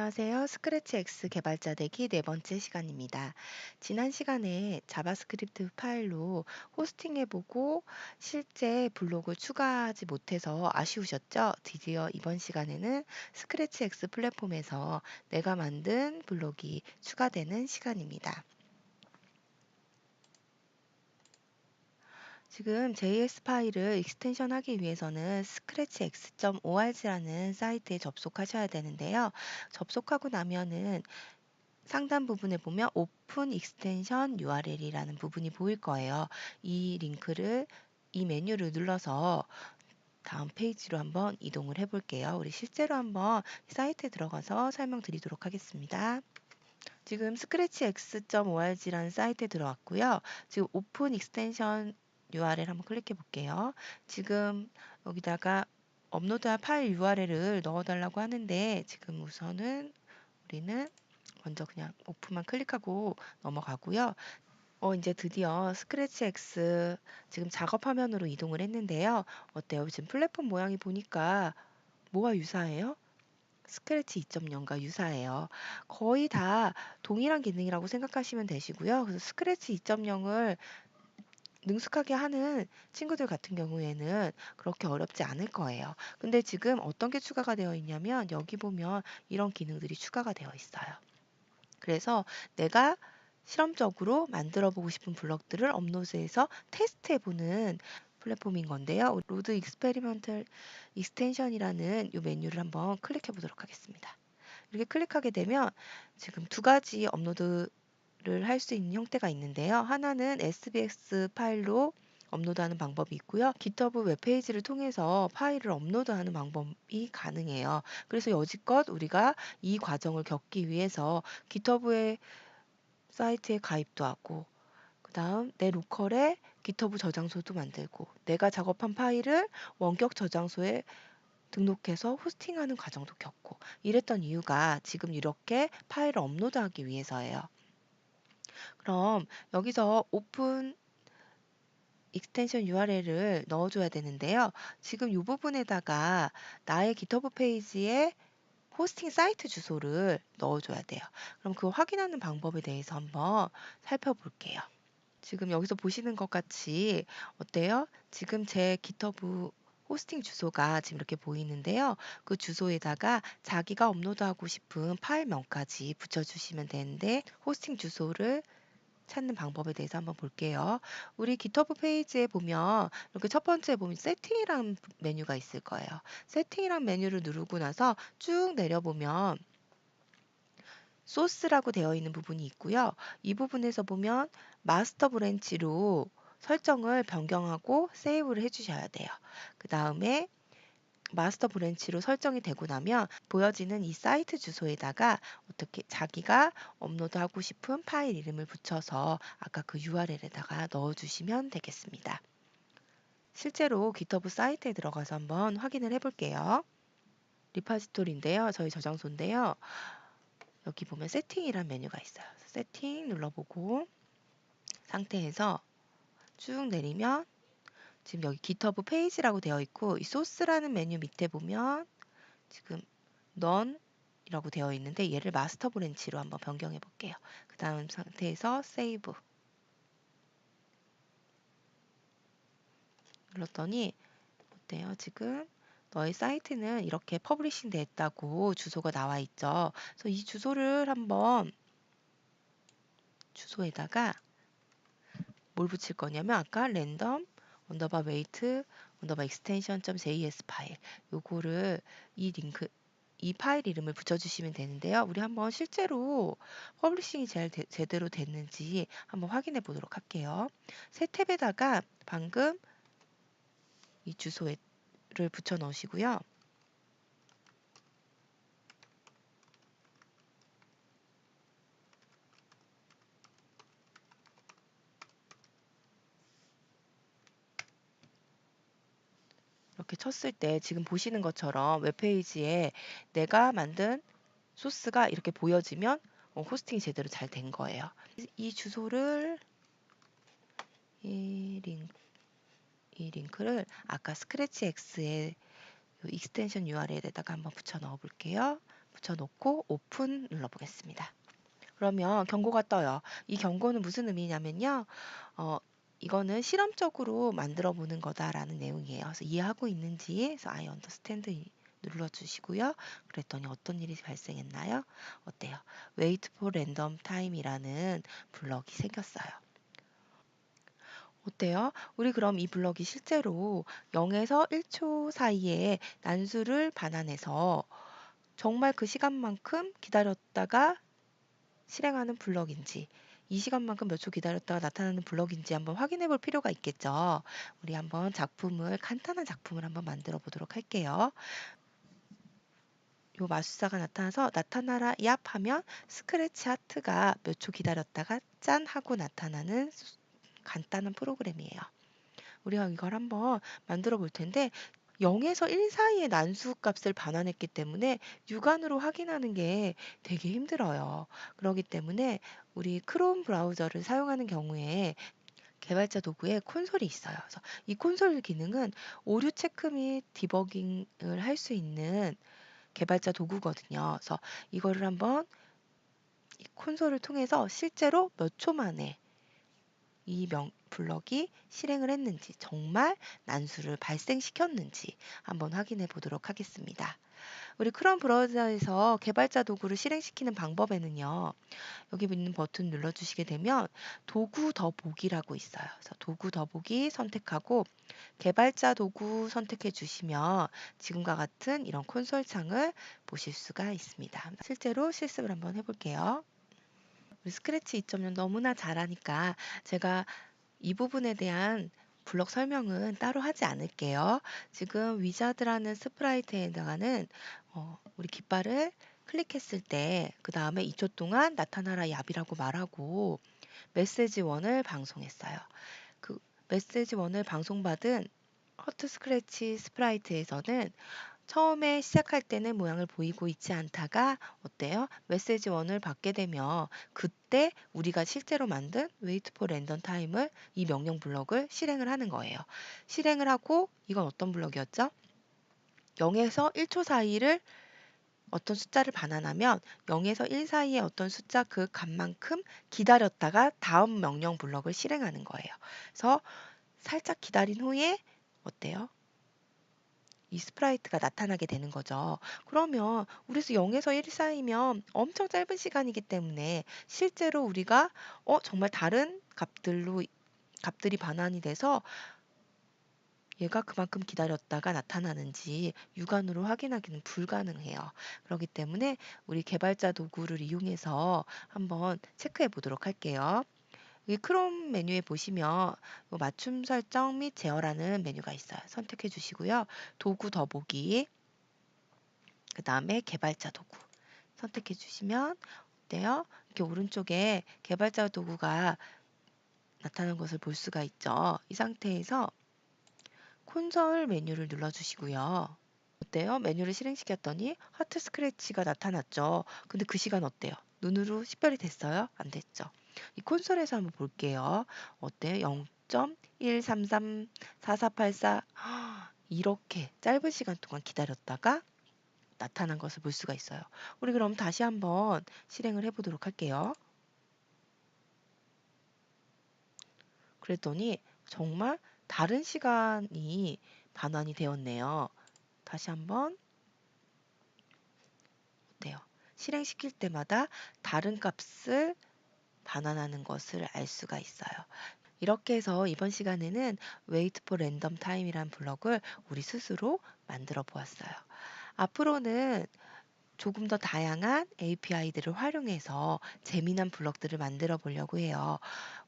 안녕하세요. 스크래치 X 개발자 되기 네 번째 시간입니다. 지난 시간에 자바스크립트 파일로 호스팅해보고 실제 블록을 추가하지 못해서 아쉬우셨죠? 드디어 이번 시간에는 스크래치 X 플랫폼에서 내가 만든 블록이 추가되는 시간입니다. 지금 JS 파일을 익스텐션 하기 위해서는 scratchx.org라는 사이트에 접속하셔야 되는데요. 접속하고 나면은 상단 부분에 보면 오픈 익스텐션 URL이라는 부분이 보일 거예요. 이 링크를 이 메뉴를 눌러서 다음 페이지로 한번 이동을 해 볼게요. 우리 실제로 한번 사이트에 들어가서 설명드리도록 하겠습니다. 지금 scratchx.org라는 사이트에 들어왔고요. 지금 오픈 익스텐션 URL 한번 클릭해 볼게요. 지금 여기다가 업로드한 파일 URL을 넣어달라고 하는데 지금 우선은 우리는 먼저 그냥 오픈만 클릭하고 넘어가고요. 어, 이제 드디어 스크래치 X 지금 작업 화면으로 이동을 했는데요. 어때요? 지금 플랫폼 모양이 보니까 뭐와 유사해요? 스크래치 2.0과 유사해요. 거의 다 동일한 기능이라고 생각하시면 되시고요. 그래서 스크래치 2.0을 능숙하게 하는 친구들 같은 경우에는 그렇게 어렵지 않을 거예요. 근데 지금 어떤 게 추가가 되어 있냐면 여기 보면 이런 기능들이 추가가 되어 있어요. 그래서 내가 실험적으로 만들어 보고 싶은 블럭들을 업로드해서 테스트해 보는 플랫폼인 건데요. 로드 익스페리먼털 익스텐션이라는 이 메뉴를 한번 클릭해 보도록 하겠습니다. 이렇게 클릭하게 되면 지금 두 가지 업로드 를 할 수 있는 형태가 있는데요. 하나는 SBX 파일로 업로드하는 방법이 있고요. GitHub 웹페이지를 통해서 파일을 업로드하는 방법이 가능해요. 그래서 여지껏 우리가 이 과정을 겪기 위해서 GitHub의 사이트에 가입도 하고 그 다음 내 로컬에 GitHub 저장소도 만들고 내가 작업한 파일을 원격 저장소에 등록해서 호스팅하는 과정도 겪고 이랬던 이유가 지금 이렇게 파일을 업로드하기 위해서예요. 그럼 여기서 오픈 익스텐션 URL을 넣어줘야 되는데요. 지금 이 부분에다가 나의 GitHub 페이지에 호스팅 사이트 주소를 넣어줘야 돼요. 그럼 그 확인하는 방법에 대해서 한번 살펴볼게요. 지금 여기서 보시는 것 같이 어때요? 지금 제 GitHub 호스팅 주소가 지금 이렇게 보이는데요. 그 주소에다가 자기가 업로드하고 싶은 파일명까지 붙여주시면 되는데 호스팅 주소를 찾는 방법에 대해서 한번 볼게요. 우리 GitHub 페이지에 보면 이렇게 첫 번째 보면 세팅이라는 메뉴가 있을 거예요. 세팅이란 메뉴를 누르고 나서 쭉 내려보면 소스라고 되어 있는 부분이 있고요. 이 부분에서 보면 마스터 브랜치로 설정을 변경하고 세이브를 해주셔야 돼요. 그 다음에 마스터 브랜치로 설정이 되고 나면 보여지는 이 사이트 주소에다가 어떻게 자기가 업로드하고 싶은 파일 이름을 붙여서 아까 그 URL에다가 넣어주시면 되겠습니다. 실제로 GitHub 사이트에 들어가서 한번 확인을 해볼게요. 리파지토리인데요. 저희 저장소인데요. 여기 보면 세팅이란 메뉴가 있어요. 세팅 눌러보고 상태에서 쭉 내리면 지금 여기 GitHub 페이지라고 되어 있고 이 소스라는 메뉴 밑에 보면 지금 none이라고 되어 있는데 얘를 마스터 브랜치로 한번 변경해 볼게요. 그 다음 상태에서 save 눌렀더니 어때요? 지금 너의 사이트는 이렇게 퍼블리싱 됐다고 주소가 나와 있죠. 그래서 이 주소를 한번 주소에다가 뭘 붙일 거냐면 아까 랜덤 언더바 웨이트 언더바 extension.js 파일 요거를 이 링크 이 파일 이름을 붙여주시면 되는데요. 우리 한번 실제로 퍼블리싱이 잘 되, 제대로 됐는지 한번 확인해 보도록 할게요. 새 탭에다가 방금 이 주소를 붙여 넣으시고요. 이렇게 쳤을 때 지금 보시는 것처럼 웹페이지에 내가 만든 소스가 이렇게 보여지면 어, 호스팅이 제대로 잘 된 거예요. 이 주소를 이, 링, 이 링크를 아까 스크래치 X의 익스텐션 URL에다가 한번 붙여 넣어 볼게요. 붙여 놓고 오픈 눌러 보겠습니다. 그러면 경고가 떠요. 이 경고는 무슨 의미냐면요. 어, 이거는 실험적으로 만들어 보는 거다라는 내용이에요. 그래서 이해하고 있는지 그래서 I understand 눌러주시고요. 그랬더니 어떤 일이 발생했나요? 어때요? Wait for random time이라는 블럭이 생겼어요. 어때요? 우리 그럼 이 블럭이 실제로 0에서 1초 사이에 난수를 반환해서 정말 그 시간만큼 기다렸다가 실행하는 블럭인지 이 시간만큼 몇 초 기다렸다가 나타나는 블럭인지 한번 확인해 볼 필요가 있겠죠. 우리 한번 작품을 간단한 작품을 한번 만들어 보도록 할게요. 요 마술사가 나타나서 나타나라 얍 하면 스크래치 하트가 몇 초 기다렸다가 짠 하고 나타나는 간단한 프로그램이에요. 우리가 이걸 한번 만들어 볼 텐데 0에서 1 사이의 난수 값을 반환했기 때문에 육안으로 확인하는 게 되게 힘들어요. 그렇기 때문에 우리 크롬 브라우저를 사용하는 경우에 개발자 도구에 콘솔이 있어요. 그래서 이 콘솔 기능은 오류 체크 및 디버깅을 할 수 있는 개발자 도구거든요. 그래서 이거를 한번 이 콘솔을 통해서 실제로 몇 초 만에 이 명, 블럭이 실행을 했는지 정말 난수를 발생시켰는지 한번 확인해 보도록 하겠습니다. 우리 크롬 브라우저에서 개발자 도구를 실행시키는 방법에는요. 여기 있는 버튼 눌러주시게 되면 도구 더보기라고 있어요. 그래서 도구 더보기 선택하고 개발자 도구 선택해 주시면 지금과 같은 이런 콘솔 창을 보실 수가 있습니다. 실제로 실습을 한번 해볼게요. 우리 스크래치 2.0 너무나 잘하니까 제가 이 부분에 대한 블록 설명은 따로 하지 않을게요. 지금 위자드라는 스프라이트에 해당하는 어, 우리 깃발을 클릭했을 때 그 다음에 2초 동안 나타나라 얍이라고 말하고 메시지 원을 방송했어요. 그 메시지 원을 방송받은 허트 스크래치 스프라이트에서는 처음에 시작할 때는 모양을 보이고 있지 않다가 어때요? 메시지 원을 받게 되면 그때 우리가 실제로 만든 wait for random time을 이 명령 블럭을 실행을 하는 거예요. 실행을 하고 이건 어떤 블럭이었죠? 0에서 1초 사이를 어떤 숫자를 반환하면 0에서 1 사이의 어떤 숫자 그 값만큼 기다렸다가 다음 명령 블럭을 실행하는 거예요. 그래서 살짝 기다린 후에 어때요? 이 스프라이트가 나타나게 되는 거죠. 그러면 우리서 0에서 1 사이면 엄청 짧은 시간이기 때문에 실제로 우리가 어 정말 다른 값들로 값들이 반환이 돼서 얘가 그만큼 기다렸다가 나타나는지 육안으로 확인하기는 불가능해요. 그렇기 때문에 우리 개발자 도구를 이용해서 한번 체크해 보도록 할게요. 이 크롬 메뉴에 보시면 맞춤 설정 및 제어라는 메뉴가 있어요. 선택해 주시고요. 도구 더보기 그 다음에 개발자 도구 선택해 주시면 어때요? 이렇게 오른쪽에 개발자 도구가 나타나는 것을 볼 수가 있죠. 이 상태에서 콘솔 메뉴를 눌러주시고요. 어때요? 메뉴를 실행시켰더니 하트 스크래치가 나타났죠. 근데 그 시간 어때요? 눈으로 식별이 됐어요? 안 됐죠. 이 콘솔에서 한번 볼게요. 어때요? 0.1334484 이렇게 짧은 시간 동안 기다렸다가 나타난 것을 볼 수가 있어요. 우리 그럼 다시 한번 실행을 해보도록 할게요. 그랬더니 정말 다른 시간이 반환이 되었네요. 다시 한번? 실행시킬 때마다 다른 값을 반환하는 것을 알 수가 있어요. 이렇게 해서 이번 시간에는 Wait for Random Time이란 블럭을 우리 스스로 만들어 보았어요. 앞으로는 조금 더 다양한 API들을 활용해서 재미난 블럭들을 만들어 보려고 해요.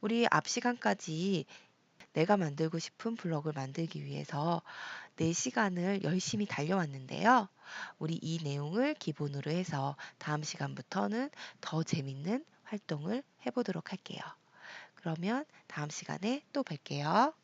우리 앞 시간까지 내가 만들고 싶은 블럭을 만들기 위해서 4시간을 열심히 달려왔는데요. 우리 이 내용을 기본으로 해서 다음 시간부터는 더 재밌는 활동을 해보도록 할게요. 그러면 다음 시간에 또 뵐게요.